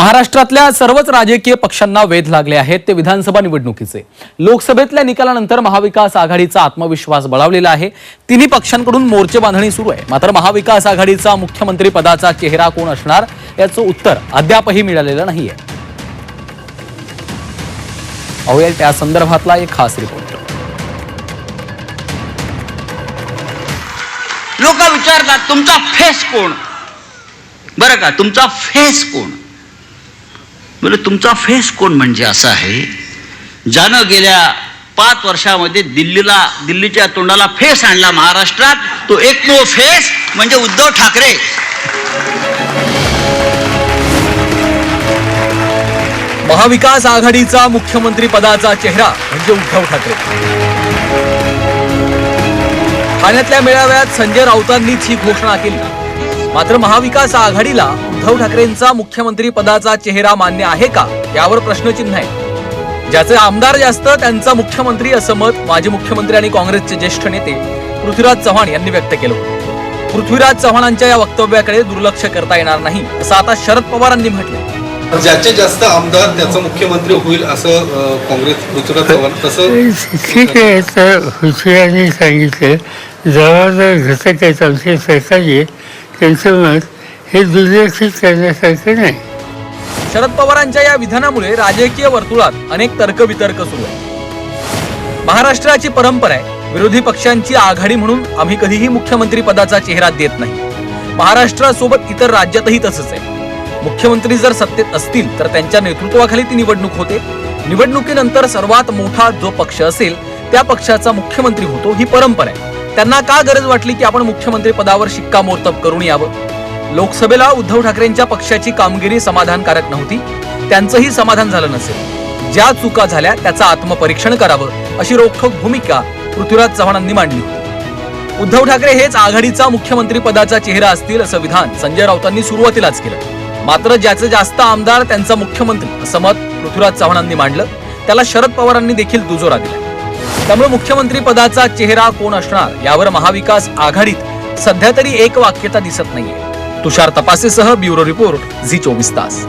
महाराष्ट्रातल्या सर्वच राजकीय पक्षांना वेध लागले आहेत ते विधानसभा निवडणुकीचे. लोकसभेतल्या निकालानंतर महाविकास आघाडीचा आत्मविश्वास बळावलेला आहे. तिन्ही पक्षांकडून मोर्चे बांधणी सुरू आहे. मात्र महाविकास आघाडीचा मुख्यमंत्री पदाचा चेहरा कोण असणार? याचं उत्तर अद्यापही मिळालेलं नाहीये. पाहूया त्या संदर्भातला एक खास रिपोर्ट. लोक विचारतात तुमचा फेस कोण? बरं का तुमचा फेस कोण? म्हणजे तुमचा फेस कोण म्हणजे असं आहे? ज्यानं गेल्या पाच वर्षामध्ये दिल्लीला दिल्लीच्या तोंडाला फेस आणला महाराष्ट्रात तो एकमेव फेस म्हणजे उद्धव ठाकरे. महाविकास आघाडीचा मुख्यमंत्री पदाचा चेहरा म्हणजे उद्धव ठाकरे. ठाण्यातल्या मेळाव्यात संजय राऊतांनीच ही घोषणा केली. मात्र महाविकास आघाडीला उद्धव ठाकरेंचा मुख्यमंत्री पदाचा चेहरा मान्य आहे का यावर प्रश्नचिन्ह आहे. ज्याचे आमदार जास्त त्यांचा मुख्यमंत्री असं मत माजी मुख्यमंत्री आणि काँग्रेसचे ज्येष्ठ नेते पृथ्वीराज चव्हाण यांनी व्यक्त केलं. पृथ्वीराज चव्हाणांच्या या वक्तव्याकडे दुर्लक्ष करता येणार नाही असं आता शरद पवारांनी म्हटलं ज्याचे जास्त आमदार त्याचा मुख्यमंत्री होईल असं काँग्रेस पृथ्वीराज चव्हाण तसं ठीक आहे तर हुशियारांनी सांगितलं जबाबदार घटक आहेत आमचे सरकारी त्यांचं मत हे दुर्लक्षित करण्यासारखं नाही. शरद पवारांच्या या विधानामुळे राजकीय वर्तुळात अनेक तर्कवितर्क सुरू आहे महाराष्ट्राची परंपरा आहे विरोधी पक्षांची आघाडी म्हणून आम्ही कधीही मुख्यमंत्री पदाचा चेहरा देत नाही. महाराष्ट्रासोबत इतर राज्यातही तसंच आहे. मुख्यमंत्री जर सत्तेत असतील तर त्यांच्या नेतृत्वाखाली ती निवडणूक होते. निवडणुकीनंतर सर्वात मोठा जो पक्ष असेल त्या पक्षाचा मुख्यमंत्री होतो ही परंपरा आहे. त्यांना का गरज वाटली की आपण मुख्यमंत्री पदावर शिक्कामोर्तब करून यावं? लोकसभेला उद्धव ठाकरेंच्या पक्षाची कामगिरी समाधानकारक नव्हती. त्यांचंही समाधान झालं नसेल. ज्या चुका झाल्या त्याचं आत्मपरीक्षण करावं अशी रोखोक भूमिका पृथ्वीराज चव्हाणांनी मांडली उद्धव ठाकरे हेच आघाडीचा मुख्यमंत्री पदाचा चेहरा असतील असं विधान संजय राऊतांनी सुरुवातीलाच केलं. मात्र ज्याचे जास्त आमदार त्यांचा मुख्यमंत्री असं मत पृथ्वीराज चव्हाणांनी मांडलं. त्याला शरद पवारांनी देखील दुजोरा दिला. त्यामुळे मुख्यमंत्री पदाचा चेहरा कोण असणार यावर महाविकास आघाडीत सध्या तरी एक वाक्यता दिसत नाहीये. तुषार तपासेसह ब्युरो रिपोर्ट झी चोवीस तास.